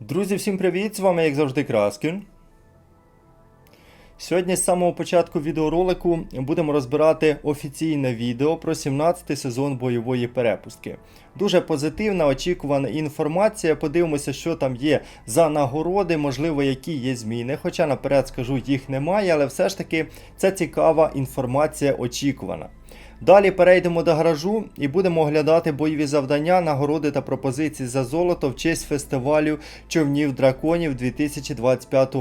Друзі, всім привіт! З вами, як завжди, Краскін. Сьогодні з самого початку відеоролику будемо розбирати офіційне відео про 17-й сезон бойової перепустки. Дуже позитивна, очікувана інформація. Подивимося, що там є за нагороди, можливо, які є зміни. Хоча наперед скажу, їх немає, але все ж таки це цікава інформація очікувана. Далі перейдемо до гаражу і будемо оглядати бойові завдання, нагороди та пропозиції за золото в честь фестивалю човнів драконів 2025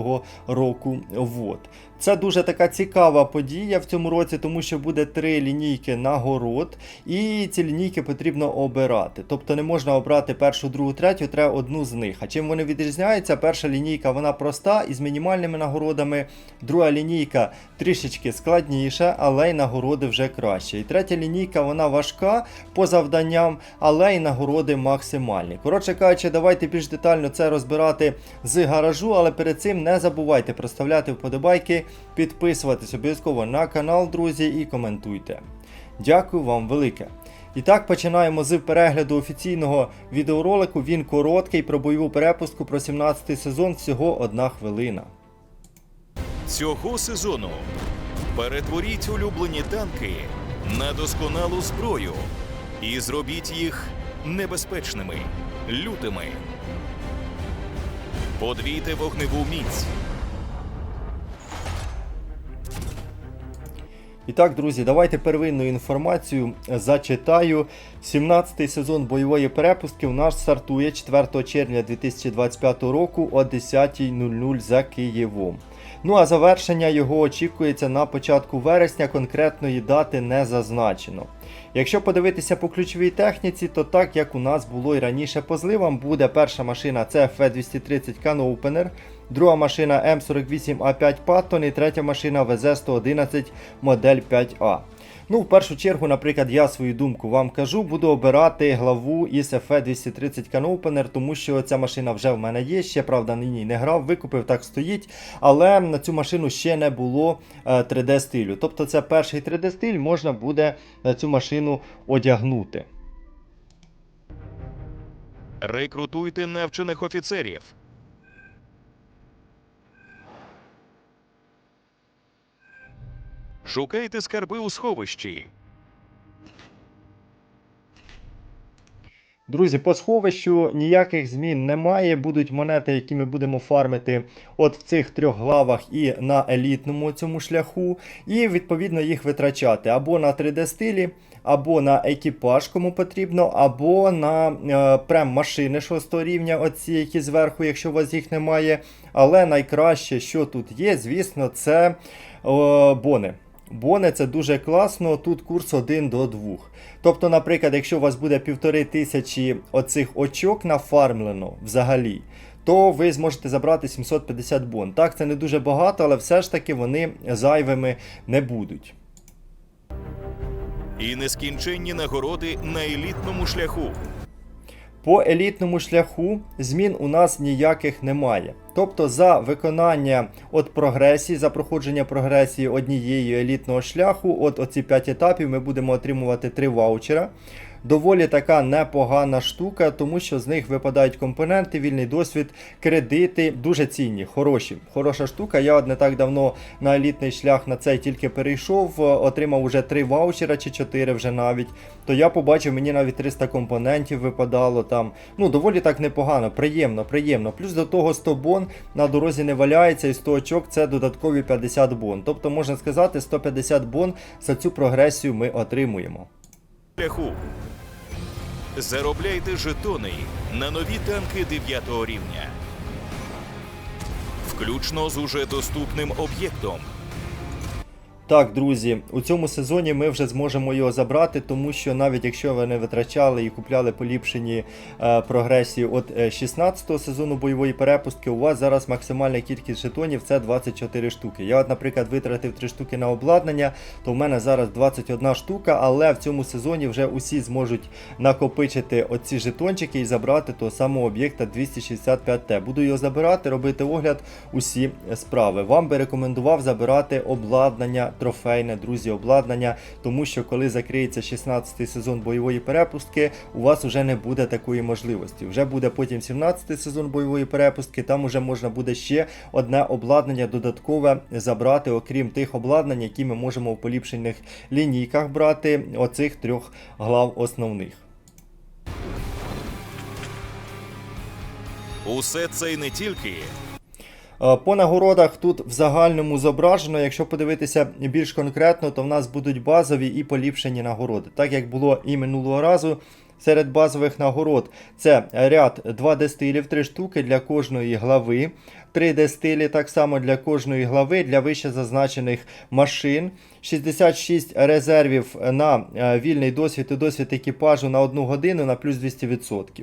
року. Вот. Це дуже така цікава подія в цьому році, тому що буде три лінійки нагород, і ці лінійки потрібно обирати. Тобто не можна обрати першу, другу, третю, треба одну з них. А чим вони відрізняються? Перша лінійка вона проста із мінімальними нагородами. Друга лінійка трішечки складніша, але й нагороди вже краще. І третя лінійка вона важка по завданням, але й нагороди максимальні. Коротше кажучи, давайте більш детально це розбирати з гаражу, але перед цим не забувайте проставляти вподобайки, підписуватись обов'язково на канал, друзі, і коментуйте. Дякую вам велике. І так починаємо з перегляду офіційного відеоролику. Він короткий про бойову перепустку про 17-й сезон, всього одна хвилина. Цього сезону перетворіть улюблені танки на досконалу зброю і зробіть їх небезпечними, лютими. Подвійте вогневу міць. І так, друзі, давайте первинну інформацію зачитаю. 17-й сезон бойової перепустки у нас стартує 4 червня 2025 року о 10.00 за Києвом. Ну а завершення його очікується на початку вересня, конкретної дати не зазначено. Якщо подивитися по ключовій техніці, то так як у нас було і раніше по зливам, буде перша машина це F230 Can Opener, друга машина М48А5 Patton і третя машина ВЗ-111 модель 5А. Ну, в першу чергу, наприклад, я свою думку вам кажу, буду обирати главу із FE230 Canopener, тому що ця машина вже в мене є. Ще правда на ній не грав, викупив, так стоїть. Але на цю машину ще не було 3D стилю. Тобто це перший 3D стиль, можна буде на цю машину одягнути. Рекрутуйте навчених офіцерів. Шукайте скарби у сховищі. Друзі, по сховищу ніяких змін немає. Будуть монети, які ми будемо фармити от в цих трьох главах і на елітному цьому шляху. І відповідно їх витрачати або на 3D стилі, або на екіпаж, кому потрібно, або на е, прем машини 6 рівня, оці, які зверху, якщо у вас їх немає. Але найкраще, що тут є, звісно, це е, бони. Бони це дуже класно, тут курс 1 до 2. Тобто, наприклад, якщо у вас буде півтори тисячі оцих очок нафармлено взагалі, то ви зможете забрати 750 бон. Так, це не дуже багато, але все ж таки вони зайвими не будуть. І нескінченні нагороди на елітному шляху. По елітному шляху змін у нас ніяких немає. Тобто за виконання от прогресії, за проходження прогресії однієї елітного шляху, от оці 5 етапів ми будемо отримувати 3 ваучера. Доволі така непогана штука, тому що з них випадають компоненти, вільний досвід, кредити, дуже цінні, хороші. Хороша штука. Я не так давно на елітний шлях на цей тільки перейшов, е, отримав уже 3 ваучера чи 4 вже навіть. То я побачив, мені навіть 300 компонентів випадало там. Ну, доволі так непогано, приємно, приємно. Плюс до того 100 бон на дорозі не валяється, і 100 очок це додаткові 50 бон. Тобто, можна сказати, 150 бон за цю прогресію ми отримуємо. Шляху. Заробляйте жетони на нові танки 9 рівня. Включно з уже доступним об'єктом. Так, друзі, у цьому сезоні ми вже зможемо його забрати, тому що навіть якщо ви не витрачали і купляли поліпшені е, прогресії от е, 16-го сезону бойової перепустки, у вас зараз максимальна кількість жетонів це 24 штуки. Я, от, наприклад, витратив 3 штуки на обладнання, то в мене зараз 21 штука, але в цьому сезоні вже усі зможуть накопичити оці жетончики і забрати того самого об'єкта 265Т. Буду його забирати, робити огляд, усі справи. Вам би рекомендував забирати обладнання трофейне, друзі, обладнання, тому що коли закриється 16-й сезон бойової перепустки, у вас вже не буде такої можливості. Вже буде потім 17-й сезон бойової перепустки, там вже можна буде ще одне обладнання додаткове забрати, окрім тих обладнань, які ми можемо в поліпшених лінійках брати, оцих трьох глав основних. Усе це й не тільки По нагородах тут в загальному зображено, якщо подивитися більш конкретно, то в нас будуть базові і поліпшені нагороди. Так як було і минулого разу. Серед базових нагород це ряд 2D стилів, 3 штуки для кожної глави, 3D стилі так само для кожної глави, для вище зазначених машин, 66 резервів на е, вільний досвід і досвід екіпажу на 1 годину на плюс 200%.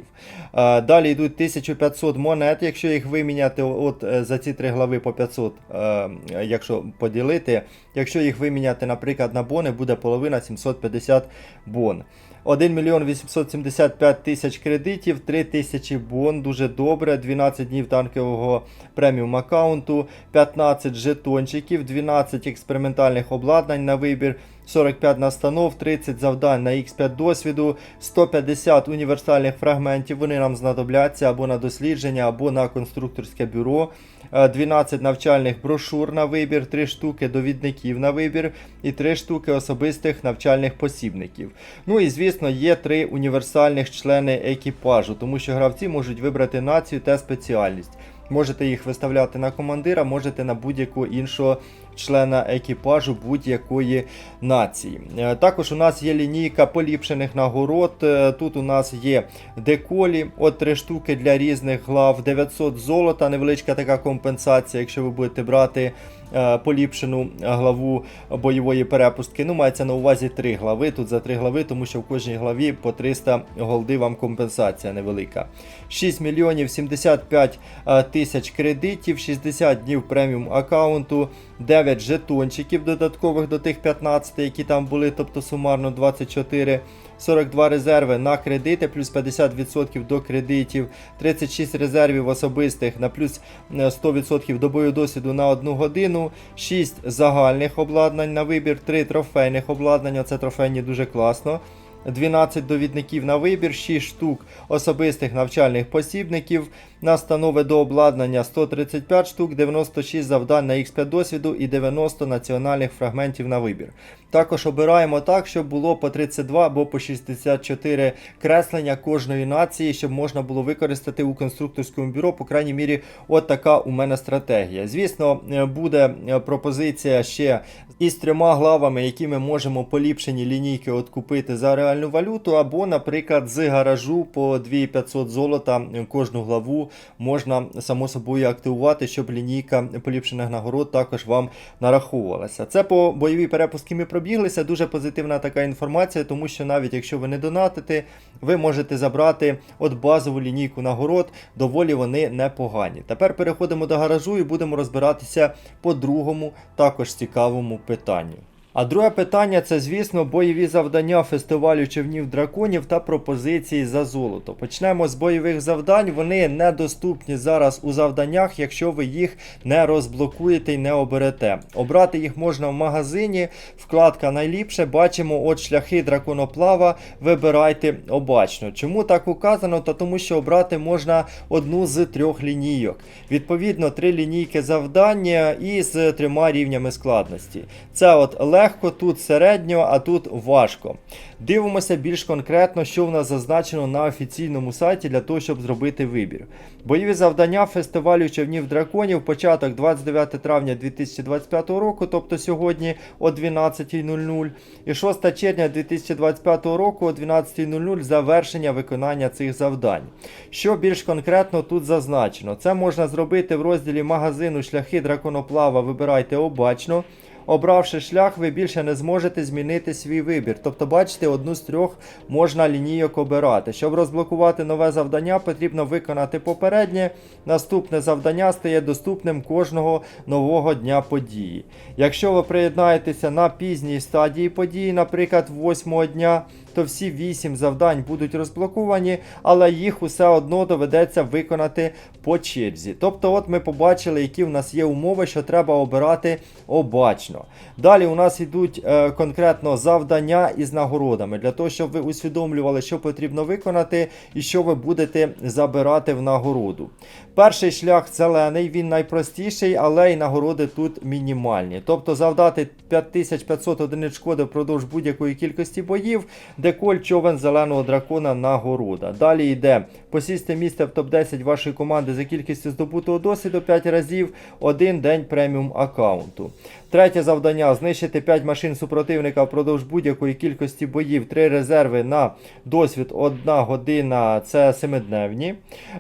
Е, Далі йдуть 1500 монет, якщо їх виміняти от е, за ці три глави по 500, е, якщо поділити. Якщо їх виміняти, наприклад, на бони, буде половина 750 бон. 1 мільйон 875 тисяч кредитів, 3 тисячі бон, дуже добре, 12 днів танкового преміум аккаунту, 15 жетончиків, 12 експериментальних обладнань на вибір, 45 настанов, 30 завдань на X5 досвіду, 150 універсальних фрагментів. Вони нам знадобляться або на дослідження, або на конструкторське бюро. Е, 12 навчальних брошур на вибір, 3 штуки довідників на вибір і 3 штуки особистих навчальних посібників. Ну і звісно, є 3 універсальних члени екіпажу, тому що гравці можуть вибрати націю та спеціальність. Можете їх виставляти на командира, можете на будь-якого іншого члена екіпажу будь-якої нації. Е, Також у нас є лінійка поліпшених нагород. Е, Тут у нас є деколі, от три штуки для різних глав, 900 золота, невеличка така компенсація, якщо ви будете брати е, поліпшену главу бойової перепустки. Ну, мається на увазі три глави. Тут за три глави, тому що в кожній главі по 300 голди вам компенсація невелика. 6 мільйонів 75 е, тисяч кредитів, 60 днів преміум аккаунту, 9 жетончиків додаткових до тих 15, які там були, тобто сумарно 24. 42 резерви на кредити, плюс 50% до кредитів, 36 резервів особистих на плюс е, 100% до бою досвіду на 1 годину, 6 загальних обладнань на вибір, 3 трофейних обладнання. Це трофейні дуже класно. 12 довідників на вибір, 6 штук особистих навчальних посібників, настанови до обладнання 135 штук, 96 завдань на X5 досвіду і 90 національних фрагментів на вибір. Також обираємо так, щоб було по 32 або по 64 креслення кожної нації, щоб можна було використати у конструкторському бюро. По крайній мірі, от така у мене стратегія. Звісно, е, буде е, пропозиція ще із трьома главами, які ми можемо поліпшені лінійки от купити за реальну валюту, або, наприклад, з гаражу по 2500 золота кожну главу можна само собою активувати, щоб лінійка поліпшених нагород також вам нараховувалася. Це по бойовій перепустці ми пробіглися. Дуже позитивна така інформація, тому що навіть якщо ви не донатите, ви можете забрати от базову лінійку нагород, доволі вони непогані. Тепер переходимо до гаражу і будемо розбиратися по другому, також цікавому питанню. А друге питання це, звісно, бойові завдання фестивалю човнів драконів та пропозиції за золото. Почнемо з бойових завдань. Вони недоступні зараз у завданнях, якщо ви їх не розблокуєте і не оберете. Обрати їх можна в магазині. Вкладка найліпше. Бачимо от шляхи драконоплава. Вибирайте обачно. Чому так указано? Та тому, що обрати можна одну з трьох лінійок. Відповідно, три лінійки завдання і з трьома рівнями складності. Це от легко, тут середньо, а тут важко. Дивимося більш конкретно, що в нас зазначено на офіційному сайті для того, щоб зробити вибір. Бойові завдання фестивалю човнів драконів. Початок 29 травня 2025 року, тобто сьогодні о 12.00. І 6 червня 2025 року о 12.00 завершення виконання цих завдань. Що більш конкретно тут зазначено? Це можна зробити в розділі магазину шляхи драконоплава. Вибирайте обачно. Обравши шлях, ви більше не зможете змінити свій вибір. Тобто, бачите, одну з трьох можна лінійок обирати. Щоб розблокувати нове завдання, потрібно виконати попереднє. Наступне завдання стає доступним кожного нового дня події. Якщо ви приєднаєтеся на пізній стадії події, наприклад, 8 дня, то всі 8 завдань будуть розблоковані, але їх усе одно доведеться виконати по черзі. Тобто, от ми побачили, які в нас є умови, що треба обирати обачно. Далі у нас йдуть е, конкретно завдання із нагородами для того, щоб ви усвідомлювали, що потрібно виконати і що ви будете забирати в нагороду. Перший шлях зелений, він найпростіший, але й нагороди тут мінімальні. Тобто завдати 5500 одиниць шкоди впродовж будь-якої кількості боїв, деколь човен зеленого дракона нагорода. Далі йде посісти місце в топ-10 вашої команди за кількістю здобутого досвіду 5 разів, один день преміум аккаунту. Третє завдання знищити 5 машин супротивника впродовж будь-якої кількості боїв, 3 резерви на досвід 1 година це 7-дневні.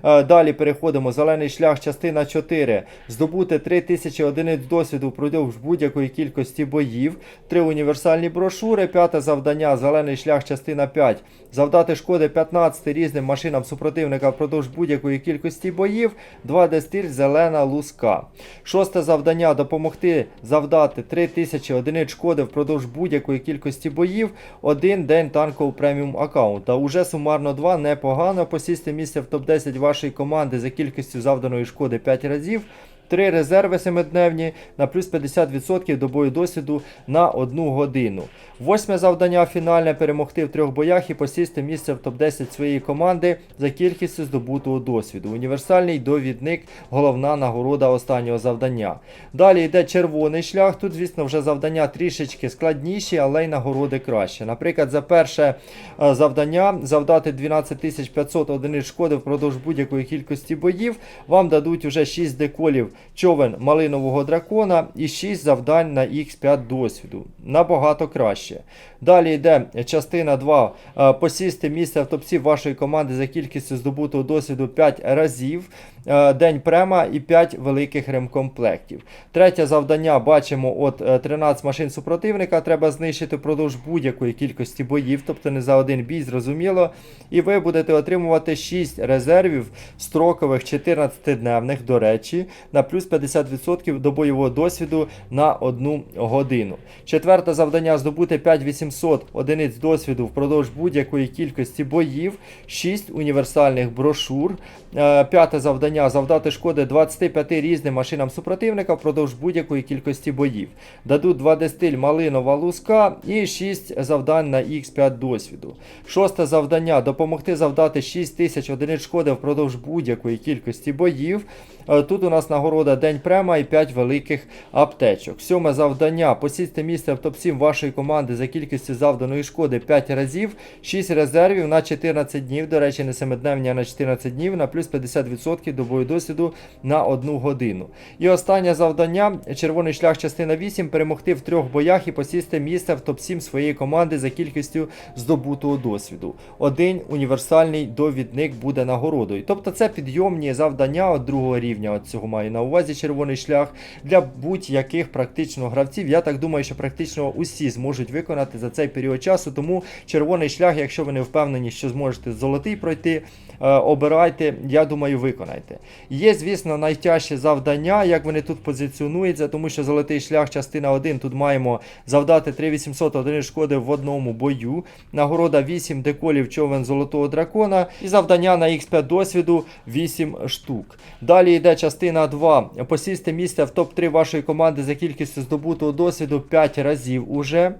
Е, Далі переходимо. Зелений шлях, частина 4. Здобути 3000 одиниць досвіду впродовж будь-якої кількості боїв. 3 універсальні брошури. П'яте завдання. Зелений шлях, частина 5. Завдати шкоди 15 різним машинам супротивника впродовж будь-якої кількості боїв. 2 дестиль, зелена луска. Шосте завдання допомогти завдати 3000 одиниць шкоди впродовж будь-якої кількості боїв. Один день танкового преміум аккаунта. Уже сумарно 2 непогано. Посісти місце в топ-10 вашої команди за кількістю завданої шкоди 5 разів. Три резерви семидневні на плюс 50% до бою досвіду на одну годину. Восьме завдання фінальне перемогти в трьох боях і посісти місце в топ-10 своєї команди за кількістю здобутого досвіду. Універсальний довідник, головна нагорода останнього завдання. Далі йде червоний шлях. Тут, звісно, вже завдання трішечки складніші, але й нагороди краще. Наприклад, за перше е, завдання завдати 12500 одиниць шкоди впродовж будь-якої кількості боїв. Вам дадуть вже 6 деколів човен малинового дракона і 6 завдань на X5 досвіду. Набагато краще. Далі йде частина 2. е, Посісти місце в топці вашої команди за кількістю здобутого досвіду 5 разів. Е, День према і 5 великих ремкомплектів. Третє завдання бачимо от е, 13 машин супротивника. Треба знищити впродовж будь-якої кількості боїв, тобто не за один бій, зрозуміло. І ви будете отримувати 6 резервів строкових 14-дневних, до речі, на плюс 50% до бойового досвіду на одну годину. Четверте завдання здобути 5800 одиниць досвіду впродовж будь-якої кількості боїв, 6 універсальних брошур. Е, П'яте завдання завдати шкоди 25 різним машинам супротивника впродовж будь-якої кількості боїв. Дадуть 2 дестиль малинова луска і 6 завдань на Х5 досвіду. Шосте завдання допомогти завдати 6 тисяч одиниць шкоди впродовж будь-якої кількості боїв. Е, Тут у нас нагорода День према і 5 великих аптечок. Сьоме завдання посісти місце в топ-7 вашої команди за кількістю завданої шкоди 5 разів, 6 резервів на 14 днів, до речі, не 7-дневні, а на 14 днів, на плюс 50% до бою досвіду на 1 годину. І останнє завдання червоний шлях частина 8 перемогти в трьох боях і посісти місце в топ-7 своєї команди за кількістю здобутого досвіду. Один універсальний довідник буде нагородою. Тобто це підйомні завдання от другого рівня. От цього маю на увазі червоний шлях для будь-яких практично гравців. Я так думаю, що практично усі зможуть виконати за цей період часу. Тому червоний шлях, якщо ви не впевнені, що зможете золотий пройти, обирайте, я думаю, виконайте. Є, звісно, найтяжчі завдання, як вони тут позиціонуються, тому що золотий шлях, частина 1, тут маємо завдати 3800 одиниць шкоди в одному бою. Нагорода 8 деколів човен золотого дракона і завдання на X5 досвіду 8 штук. Далі йде частина 2. Посісти місце в топ-3 вашої команди за кількістю здобутого досвіду 5 разів уже.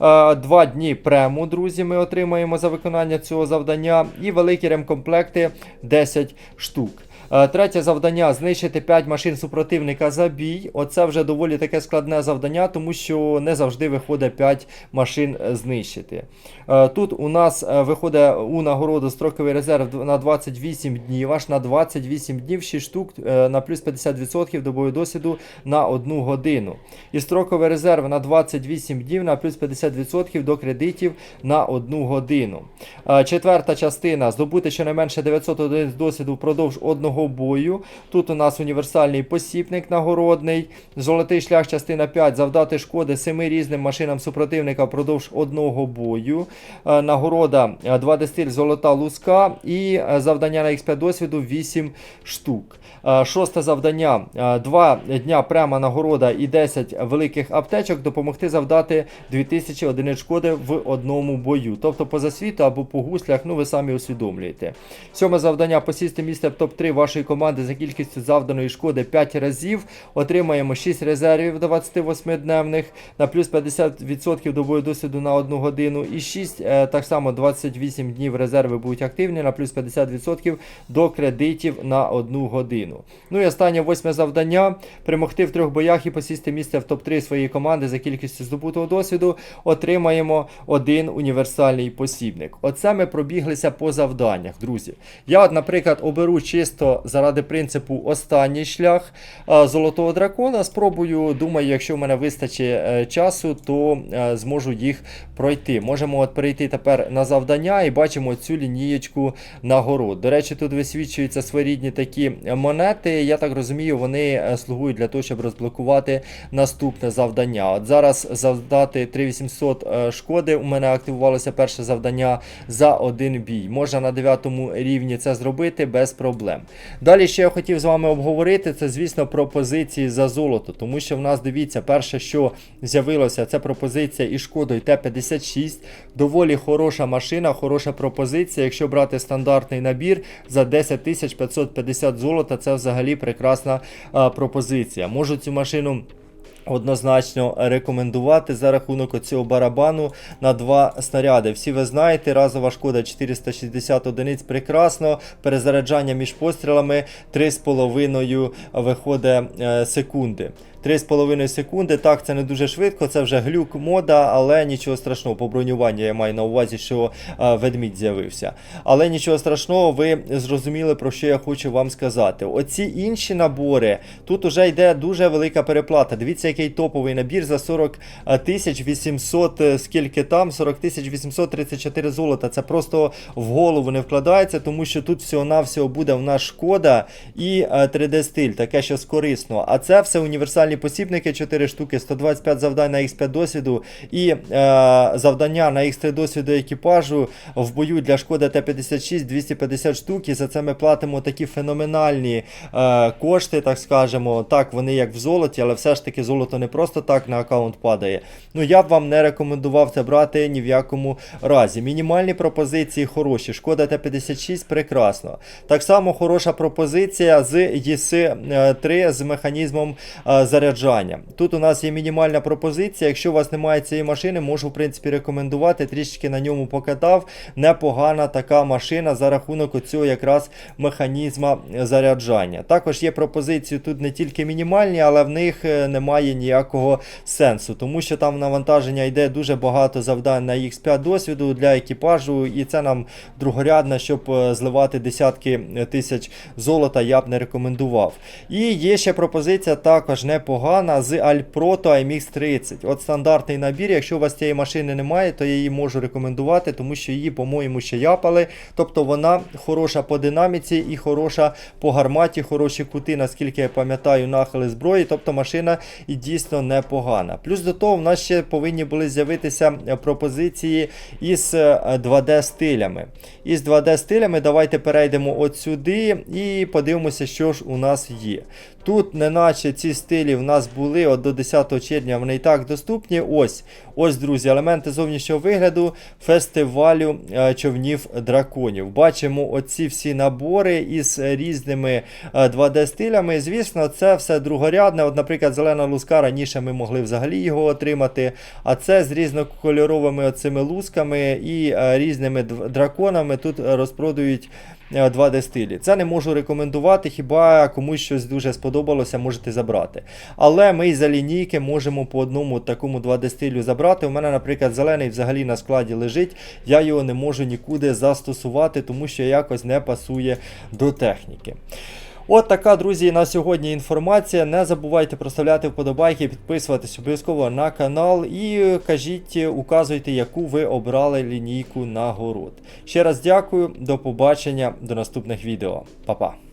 Е, Два дні прему, друзі, ми отримаємо за виконання цього завдання. І великі ремкомплекти 10 штук. Е, Третє завдання знищити 5 машин супротивника за бій. Оце вже доволі таке складне завдання, тому що не завжди виходить 5 машин е, знищити. Е, Тут у нас виходить у нагороду строковий резерв на 28 днів, аж на 28 днів 6 штук на плюс 50% до бою досвіду на 1 годину. І строковий резерв на 28 днів на плюс 50% до кредитів на 1 годину. Четверта частина здобути щонайменше 900 одиниць досвіду впродовж 1 одного бою. Тут у нас універсальний посібник нагородний, золотий шлях, частина 5, завдати шкоди семи різним машинам супротивника впродовж одного бою. Е, Нагорода 2 дистиль золота луска і е, завдання на X5 досвіду 8 штук. Е, Шосте завдання: 2 дня пряма нагорода і 10 великих аптечок допомогти завдати 2000 одиниць шкоди в одному бою. Тобто по засвіту або по гуслях, ну ви самі усвідомлюєте. Сьоме завдання посісти місце в топ-3 вашої команди за кількістю завданої шкоди 5 разів. Отримаємо 6 резервів 28-дневних на плюс 50% до бою досвіду на 1 годину. І 6, е, так само 28 днів резерви будуть активні на плюс 50% до кредитів на 1 годину. Ну і останнє восьме завдання перемогти в трьох боях і посісти місце в топ-3 своєї команди за кількістю здобутого досвіду. Отримаємо один універсальний посібник. Оце ми пробіглися по завданнях, друзі. Я, наприклад, оберу чисто заради принципу останній шлях золотого дракона. Спробую, думаю, якщо в мене вистачить е, часу, то е, зможу їх пройти. Можемо от перейти тепер на завдання і бачимо цю лінієчку нагород. До речі, тут висвічуються своєрідні такі монети. Я так розумію, вони е, слугують для того, щоб розблокувати наступне завдання. От зараз завдати 3800 е, шкоди. У мене активувалося перше завдання за один бій. Можна на 9 рівні це зробити без проблем. Далі ще я хотів з вами обговорити, це, звісно, пропозиції за золото, тому що в нас дивіться, перше, що з'явилося, це пропозиція і шкодою Т-56. Доволі хороша машина, хороша пропозиція. Якщо брати стандартний набір за 10 550 золота, це взагалі прекрасна а, пропозиція. Можу цю машину. Однозначно рекомендувати за рахунок оцього барабану на два снаряди. Всі ви знаєте, разова шкода 460 одиниць прекрасно. Перезаряджання між пострілами 3,5 виходить е, секунди. 3,5 секунди. Так, це не дуже швидко, це вже глюк мода, але нічого страшного. По бронюванню я маю на увазі, що е, ведмідь з'явився. Але нічого страшного, ви зрозуміли, про що я хочу вам сказати. Оці інші набори, тут уже йде дуже велика переплата. Дивіться, який топовий набір за 40 тисяч 800, е, скільки там, 40 тисяч 834 золота. Це просто в голову не вкладається, тому що тут всього-навсього буде в нас шкода і е, 3D-стиль, таке щось корисно. А це все універсальні посібники, 4 штуки, 125 завдань на X5 досвіду і е, завдання на X3 досвіду екіпажу в бою для шкоди Т-56 250 штук. І за це ми платимо такі феноменальні е, кошти, так скажемо. Так, вони як в золоті, але все ж таки золото не просто так на аккаунт падає. Ну я б вам не рекомендував це брати ні в якому разі. Мінімальні пропозиції хороші. Шкода Т-56 прекрасно. Так само хороша пропозиція з ЄС-3 з механізмом е, заряджання. Тут у нас є мінімальна пропозиція. Якщо у вас немає цієї машини, можу в принципі рекомендувати. Трішечки на ньому покатав. Непогана така машина за рахунок оцього якраз механізма заряджання. Також є пропозиції тут не тільки мінімальні, але в них е, немає ніякого сенсу, тому що там навантаження йде дуже багато завдань на X5 досвіду для екіпажу, і це нам другорядно, щоб е, зливати десятки тисяч золота, я б не рекомендував. І є ще пропозиція також непогана з Alproto MX 30. От стандартний набір. Якщо у вас цієї машини немає, то я її можу рекомендувати, тому що її, по-моєму, ще япали. Тобто вона хороша по динаміці і хороша по гарматі, хороші кути, наскільки я пам'ятаю, нахили зброї. Тобто машина і дійсно непогана. Плюс до того, в нас ще повинні були з'явитися е, пропозиції із е, 2D стилями. Із 2D стилями давайте перейдемо от сюди і подивимося, що ж у нас є. Тут, неначе ці стилі в нас були от до 10 червня, вони і так доступні. Ось, ось, друзі, елементи зовнішнього вигляду фестивалю е, човнів драконів. Бачимо оці всі набори із різними е, 2D-стилями. Звісно, це все другорядне. От, наприклад, зелена луска раніше ми могли взагалі його отримати. А це з різнокольоровими оцими лусками і е, різними драконами тут розпродають. Е, 2D стилі. Це не можу рекомендувати, хіба комусь щось дуже сподобалося, можете забрати. Але ми за лінійки можемо по одному такому 2D стилю забрати. У мене, наприклад, зелений взагалі на складі лежить. Я його не можу нікуди застосувати, тому що якось не пасує до техніки. От така, друзі, на сьогодні інформація. Не забувайте проставляти вподобайки, підписуватись обов'язково на канал і кажіть, указуйте, яку ви обрали лінійку нагород. Ще раз дякую, до побачення, до наступних відео. Па-па.